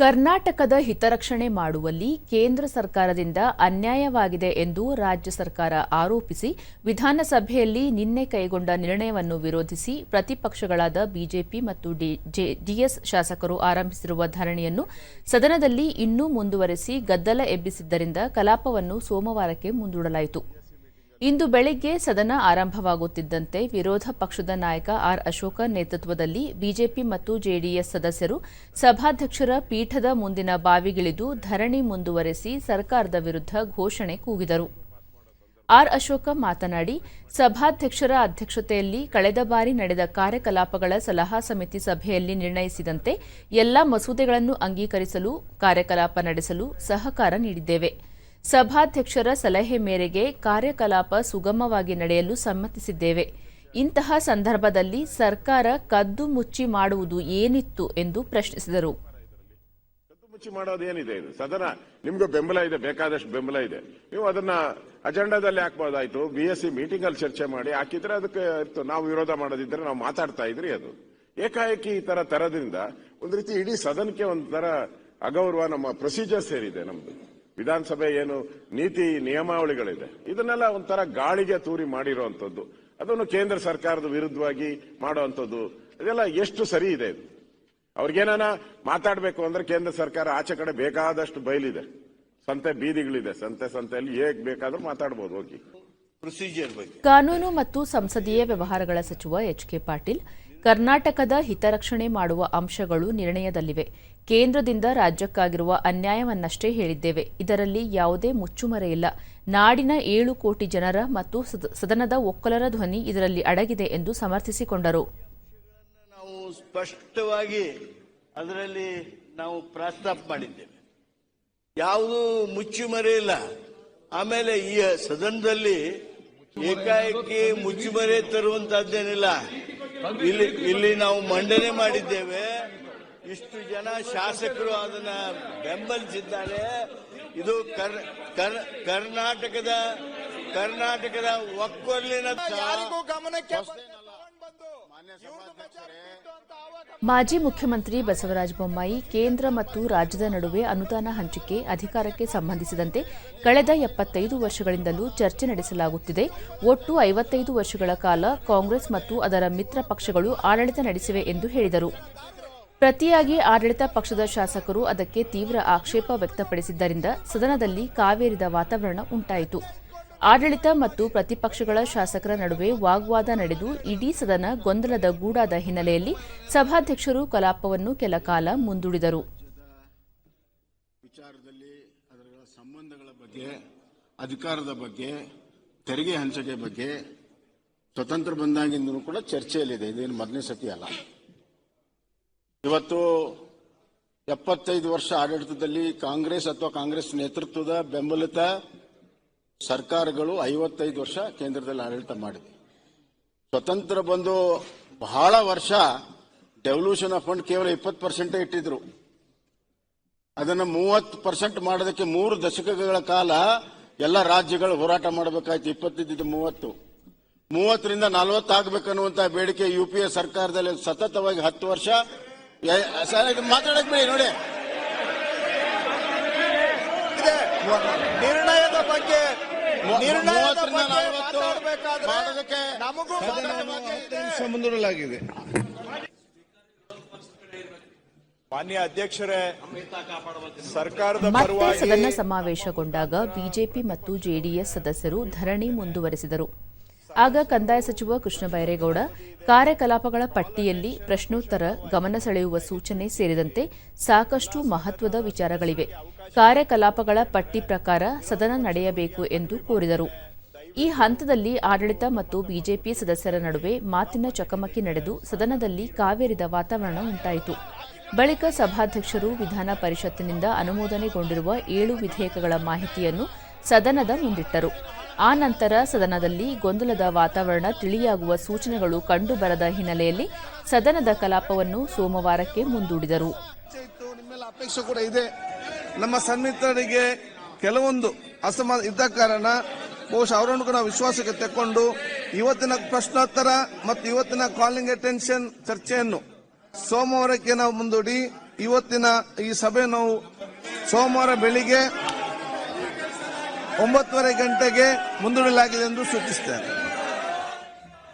ಕರ್ನಾಟಕದ ಹಿತರಕ್ಷಣೆ ಮಾಡುವಲ್ಲಿ ಕೇಂದ್ರ ಸರ್ಕಾರದಿಂದ ಅನ್ಯಾಯವಾಗಿದೆ ಎಂದು ರಾಜ್ಯ ಸರ್ಕಾರ ಆರೋಪಿಸಿ ವಿಧಾನಸಭೆಯಲ್ಲಿ ನಿನ್ನೆ ಕೈಗೊಂಡ ನಿರ್ಣಯವನ್ನು ವಿರೋಧಿಸಿ ಪ್ರತಿಪಕ್ಷಗಳಾದ ಬಿಜೆಪಿ ಮತ್ತು ಡಿಎಸ್ ಶಾಸಕರು ಆರಂಭಿಸಿರುವ ಧರಣಿಯನ್ನು ಸದನದಲ್ಲಿ ಇನ್ನೂ ಮುಂದುವರೆಸಿ ಗದ್ದಲ ಎಬ್ಬಿಸಿದ್ದರಿಂದ ಕಲಾಪವನ್ನು ಸೋಮವಾರಕ್ಕೆ ಮುಂದೂಡಲಾಯಿತು. ಇಂದು ಬೆಳಗ್ಗೆ ಸದನ ಆರಂಭವಾಗುತ್ತಿದ್ದಂತೆ ವಿರೋಧ ಪಕ್ಷದ ನಾಯಕ ಆರ್ ಅಶೋಕ ನೇತೃತ್ವದಲ್ಲಿ ಬಿಜೆಪಿ ಮತ್ತು ಜೆಡಿಎಸ್ ಸದಸ್ಯರು ಸಭಾಧ್ಯಕ್ಷರ ಪೀಠದ ಮುಂದಿನ ಬಾವಿಗಿಳಿದು ಧರಣಿ ಮುಂದುವರೆಸಿ ಸರ್ಕಾರದ ವಿರುದ್ಧ ಘೋಷಣೆ ಕೂಗಿದರು. ಆರ್ ಅಶೋಕ ಮಾತನಾಡಿ, ಸಭಾಧ್ಯಕ್ಷರ ಅಧ್ಯಕ್ಷತೆಯಲ್ಲಿ ಕಳೆದ ಬಾರಿ ನಡೆದ ಕಾರ್ಯಕಲಾಪಗಳ ಸಲಹಾ ಸಮಿತಿ ಸಭೆಯಲ್ಲಿ ನಿರ್ಣಯಿಸಿದಂತೆ ಎಲ್ಲ ಮಸೂದೆಗಳನ್ನು ಅಂಗೀಕರಿಸಲು ಕಾರ್ಯಕಲಾಪ ನಡೆಸಲು ಸಹಕಾರ ನೀಡಿದ್ದೇವೆ. ಸಭಾಧ್ಯಕ್ಷರ ಸಲಹೆ ಮೇರೆಗೆ ಕಾರ್ಯಕಲಾಪ ಸುಗಮವಾಗಿ ನಡೆಯಲು ಸಮ್ಮತಿಸಿದ್ದೇವೆ. ಇಂತಹ ಸಂದರ್ಭದಲ್ಲಿ ಸರ್ಕಾರ ಕದ್ದು ಮುಚ್ಚಿ ಮಾಡುವುದು ಏನಿತ್ತು ಎಂದು ಪ್ರಶ್ನಿಸಿದರು. ಮುಚ್ಚಿ ಮಾಡೋದು ಏನಿದೆ? ಇದು ಸದನ ನಿಮ್ಗೂ ಬೆಂಬಲ ಇದೆ, ಬೇಕಾದಷ್ಟು ಬೆಂಬಲ ಇದೆ. ನೀವು ಅದನ್ನ ಅಜೆಂಡಾದಲ್ಲಿ ಹಾಕ್ಬೋದಾಯ್ತು, ಬಿ ಎಸ್ ಸಿ ಮೀಟಿಂಗ್ ಅಲ್ಲಿ ಚರ್ಚೆ ಮಾಡಿ ಹಾಕಿದ್ರೆ ಅದಕ್ಕೆ ಇತ್ತು. ನಾವು ವಿರೋಧ ಮಾಡೋದಿದ್ರೆ ನಾವು ಮಾತಾಡ್ತಾ ಇದ್ರಿ ಅದು. ಏಕಾಏಕಿ ಈ ತರ ತರದಿಂದ ಒಂದ್ ರೀತಿ ಇಡೀ ಸದನಕ್ಕೆ ಒಂಥರ ಅಗೌರವ, ನಮ್ಮ ಪ್ರೊಸೀಜರ್ ಸೇರಿದೆ ನಮ್ದು. ವಿಧಾನಸಭೆ ಏನು ನೀತಿ ನಿಯಮಾವಳಿಗಳಿದೆ. ಇದನ್ನೆಲ್ಲ ಒಂಥರ ಗಾಳಿಗೆ ತೂರಿ ಮಾಡಿರುವಂಥದ್ದು ಅದನ್ನು ಕೇಂದ್ರ ಸರ್ಕಾರದ ವಿರುದ್ಧವಾಗಿ ಮಾಡುವಂಥದ್ದು ಇದೆಲ್ಲ ಎಷ್ಟು ಸರಿ ಇದೆ ಇದು? ಅವ್ರಿಗೇನಾನ ಮಾತಾಡಬೇಕು ಅಂದ್ರೆ ಕೇಂದ್ರ ಸರ್ಕಾರ ಆಚೆ ಕಡೆ ಬೇಕಾದಷ್ಟು ಬಯಲಿದೆ. ಸಂತೆ ಬೀದಿಗಳಿದೆ. ಸಂತೆ ಸಂತೆಯಲ್ಲಿ ಹೇಗೆ ಬೇಕಾದ್ರೂ ಮಾತಾಡ್ಬೋದು ಹೋಗಿ. ಪ್ರೊಸೀಜರ್ ಬಗ್ಗೆ. ಕಾನೂನು ಮತ್ತು ಸಂಸದೀಯ ವ್ಯವಹಾರಗಳ ಸಚಿವ ಎಚ್ ಕೆ ಪಾಟೀಲ್ ಕರ್ನಾಟಕದ ಹಿತರಕ್ಷಣೆ ಮಾಡುವ ಅಂಶಗಳು ನಿರ್ಣಯದಲ್ಲಿವೆ. ಕೇಂದ್ರದಿಂದ ರಾಜ್ಯಕ್ಕಾಗಿರುವ ಅನ್ಯಾಯವನ್ನಷ್ಟೇ ಹೇಳಿದ್ದೇವೆ. ಇದರಲ್ಲಿ ಯಾವುದೇ ಮುಚ್ಚುಮರೆಯಿಲ್ಲ ನಾಡಿನ ಏಳು ಕೋಟಿ ಜನರ ಮತ್ತು ಸದ- ಸದನದ ಒಕ್ಕಲರ ಧ್ವನಿ ಇದರಲ್ಲಿ ಅಡಗಿದೆ ಎಂದು ಸಮರ್ಥಿಸಿಕೊಂಡರು. ನಾವು ಸ್ಪಷ್ಟವಾಗಿ ಅದರಲ್ಲಿ ನಾವು ಪ್ರಸ್ತಾಪ ಮಾಡಿದ್ದೇವೆ. ಯಾವುದು ಮುಚ್ಚುಮರೆ ಇಲ್ಲ. ಆಮೇಲೆ ಈ ಸದನದಲ್ಲಿ ಏಕಾಏಕಿ ಮುಚ್ಚುಮರೆ ತರುವಂತದ್ದೇನಿಲ್ಲ ಇಲ್ಲಿ ಇಲ್ಲಿ ನಾವು ಮಂಡನೆ ಮಾಡಿದ್ದೇವೆ. ಇಷ್ಟು ಜನ ಶಾಸಕರು ಅದನ್ನ ಬೆಂಬಲಿಸಿದ್ದಾರೆ. ಇದು ಕರ್- ಕರ್- ಕರ್ನಾಟಕದ ಕರ್ನಾಟಕದ ಒಕ್ಕೊರ್ಲಿನ ಯಾರಿಗೂ ಗಮನಕ್ಕೆ ಮಾಜಿ ಮುಖ್ಯಮಂತ್ರಿ ಬಸವರಾಜ ಬೊಮ್ಮಾಯಿ ಕೇಂದ್ರ ಮತ್ತು ರಾಜ್ಯದ ನಡುವೆ ಅನುದಾನ ಹಂಚಿಕೆ ಅಧಿಕಾರಕ್ಕೆ ಸಂಬಂಧಿಸಿದಂತೆ ಕಳೆದ ಎಪ್ಪತ್ತೈದು ವರ್ಷಗಳಿಂದಲೂ ಚರ್ಚೆ ನಡೆಸಲಾಗುತ್ತಿದೆ. ಒಟ್ಟು ಐವತ್ತೈದು ವರ್ಷಗಳ ಕಾಲ ಕಾಂಗ್ರೆಸ್ ಮತ್ತು ಅದರ ಮಿತ್ರ ಪಕ್ಷಗಳು ಆಡಳಿತ ನಡೆಸಿವೆ ಎಂದು ಹೇಳಿದರು. ಪ್ರತಿಯಾಗಿ ಆಡಳಿತ ಪಕ್ಷದ ಶಾಸಕರು ಅದಕ್ಕೆ ತೀವ್ರ ಆಕ್ಷೇಪ ವ್ಯಕ್ತಪಡಿಸಿದ್ದರಿಂದ ಸದನದಲ್ಲಿ ಕಾವೇರಿದ ವಾತಾವರಣ ಉಂಟಾಯಿತು. ಆಡಳಿತ ಮತ್ತು ಪ್ರತಿಪಕ್ಷಗಳ ಶಾಸಕರ ನಡುವೆ ವಾಗ್ವಾದ ನಡೆದು ಇಡೀ ಸದನ ಗೊಂದಲದ ಗೂಡಾದ ಹಿನ್ನೆಲೆಯಲ್ಲಿ ಸಭಾಧ್ಯಕ್ಷರು ಕಲಾಪವನ್ನು ಕೆಲ ಕಾಲ ಮುಂದೂಡಿದರು. ಸಂಬಂಧಗಳ ಬಗ್ಗೆ, ಅಧಿಕಾರದ ಬಗ್ಗೆ, ತೆರಿಗೆ ಹಂಚಿಕೆ ಬಗ್ಗೆ ಸ್ವತಂತ್ರ ಬಂದಾಗಿಂದನೂ ಕೂಡ ಚರ್ಚೆಯಲ್ಲಿದೆ. ಇದೇನು ಮೊದಲನೇ ಸತಿ ಅಲ್ಲ. ಇವತ್ತು ಎಪ್ಪತ್ತೈದು ವರ್ಷ ಆಡಳಿತದಲ್ಲಿ ಕಾಂಗ್ರೆಸ್ ಅಥವಾ ಕಾಂಗ್ರೆಸ್ ನೇತೃತ್ವದ ಬೆಂಬಲಿತ ಸರ್ಕಾರಗಳು ಐವತ್ತೈದು ವರ್ಷ ಕೇಂದ್ರದಲ್ಲಿ ಆಡಳಿತ ಮಾಡಿದೆ. ಸ್ವತಂತ್ರ ಬಂದು ಬಹಳ ವರ್ಷ ಡೆವಲ್ಯೂಷನ್ ಆಫ್ ಫಂಡ್ ಕೇವಲ ಇಪ್ಪತ್ತು ಪರ್ಸೆಂಟೇ ಇಟ್ಟಿದ್ರು. ಅದನ್ನು ಮೂವತ್ತು ಪರ್ಸೆಂಟ್ ಮಾಡೋದಕ್ಕೆ ಮೂರು ದಶಕಗಳ ಕಾಲ ಎಲ್ಲ ರಾಜ್ಯಗಳು ಹೋರಾಟ ಮಾಡಬೇಕಾಯ್ತು. ಇಪ್ಪತ್ತಿದ್ದು ಮೂವತ್ತು. ಮೂವತ್ತರಿಂದ ನಲವತ್ತು ಆಗ್ಬೇಕನ್ನುವಂತ ಬೇಡಿಕೆ ಯು ಪಿ ಎ ಸರ್ಕಾರದಲ್ಲಿ ಸತತವಾಗಿ ಹತ್ತು ವರ್ಷ. ಮಾತಾಡಕ್ ಬಿಡಿ ನೋಡಿ. ನಿರ್ಣಯದ ಬಗ್ಗೆ ನಿರ್ಣಯದ ಬಗ್ಗೆ ಮಾತಾಡ್ಬೇಕಾದ್ರೆ ನಮಗೂ. ಮುಂದೂಡಲಾಗಿದೆ ಮಾನ್ಯ ಅಧ್ಯಕ್ಷರೇ ಸರ್ಕಾರದ ಮತ್ತೆ ಪರವಾಗಿ ಸದನ ಸಮಾವೇಶಗೊಂಡಾಗ ಬಿಜೆಪಿ ಮತ್ತು ಜೆಡಿಎಸ್ ಸದಸ್ಯರು ಧರಣಿ ಮುಂದುವರೆಸಿದರು ಆಗ ಕಂದಾಯ ಸಚಿವ ಕೃಷ್ಣ ಬೈರೇಗೌಡ, ಕಾರ್ಯಕಲಾಪಗಳ ಪಟ್ಟಿಯಲ್ಲಿ ಪ್ರಶ್ನೋತ್ತರ, ಗಮನ ಸೆಳೆಯುವ ಸೂಚನೆ ಸೇರಿದಂತೆ ಸಾಕಷ್ಟು ಮಹತ್ವದ ವಿಚಾರಗಳಿವೆ. ಕಾರ್ಯಕಲಾಪಗಳ ಪಟ್ಟಿ ಪ್ರಕಾರ ಸದನ ನಡೆಯಬೇಕು ಎಂದು ಕೋರಿದರು. ಈ ಹಂತದಲ್ಲಿ ಆಡಳಿತ ಮತ್ತು ಬಿಜೆಪಿ ಸದಸ್ಯರ ನಡುವೆ ಮಾತಿನ ಚಕಮಕಿ ನಡೆದು ಸದನದಲ್ಲಿ ಕಾವೇರಿದ ವಾತಾವರಣ ಉಂಟಾಯಿತು. ಬಳಿಕ ಸಭಾಧ್ಯಕ್ಷರು ವಿಧಾನ ಪರಿಷತ್ತಿನಿಂದ ಅನುಮೋದನೆಗೊಂಡಿರುವ ಏಳು ವಿಧೇಯಕಗಳ ಮಾಹಿತಿಯನ್ನು ಸದನದ ಮುಂದಿಟ್ಟರು. ಆ ನಂತರ ಸದನದಲ್ಲಿ ಗೊಂದಲದ ವಾತಾವರಣ ತಿಳಿಯಾಗುವ ಸೂಚನೆಗಳು ಕಂಡುಬರದ ಹಿನ್ನೆಲೆಯಲ್ಲಿ ಸದನದ ಕಲಾಪವನ್ನು ಸೋಮವಾರಕ್ಕೆ ಮುಂದೂಡಿದರು. ಅಪೇಕ್ಷೆ ಕೂಡ ಇದೆ. ನಮ್ಮ ಸನ್ನಿಹಿತರಿಗೆ ಕೆಲವೊಂದು ಅಸಮಾನ ಇದ್ದ ಕಾರಣ ಬಹುಶಃ ಅವರನ್ನು ಕೂಡ ವಿಶ್ವಾಸಕ್ಕೆ ತೆಕ್ಕೊಂಡು ಇವತ್ತಿನ ಪ್ರಶ್ನೋತ್ತರ ಮತ್ತು ಇವತ್ತಿನ ಕಾಲಿಂಗ್ ಅಟೆನ್ಷನ್ ಚರ್ಚೆಯನ್ನು ಸೋಮವಾರಕ್ಕೆ ನಾವು ಮುಂದೂಡಿ ಇವತ್ತಿನ ಈ ಸಭೆ ನಾವು ಸೋಮವಾರ ಬೆಳಿಗ್ಗೆ ಒಂಬತ್ತುವರೆ ಗಂಟೆಗೆ ಮುಂದೂಡಲಾಗಿದೆ ಎಂದು ಸೂಚಿಸ್ತೇನೆ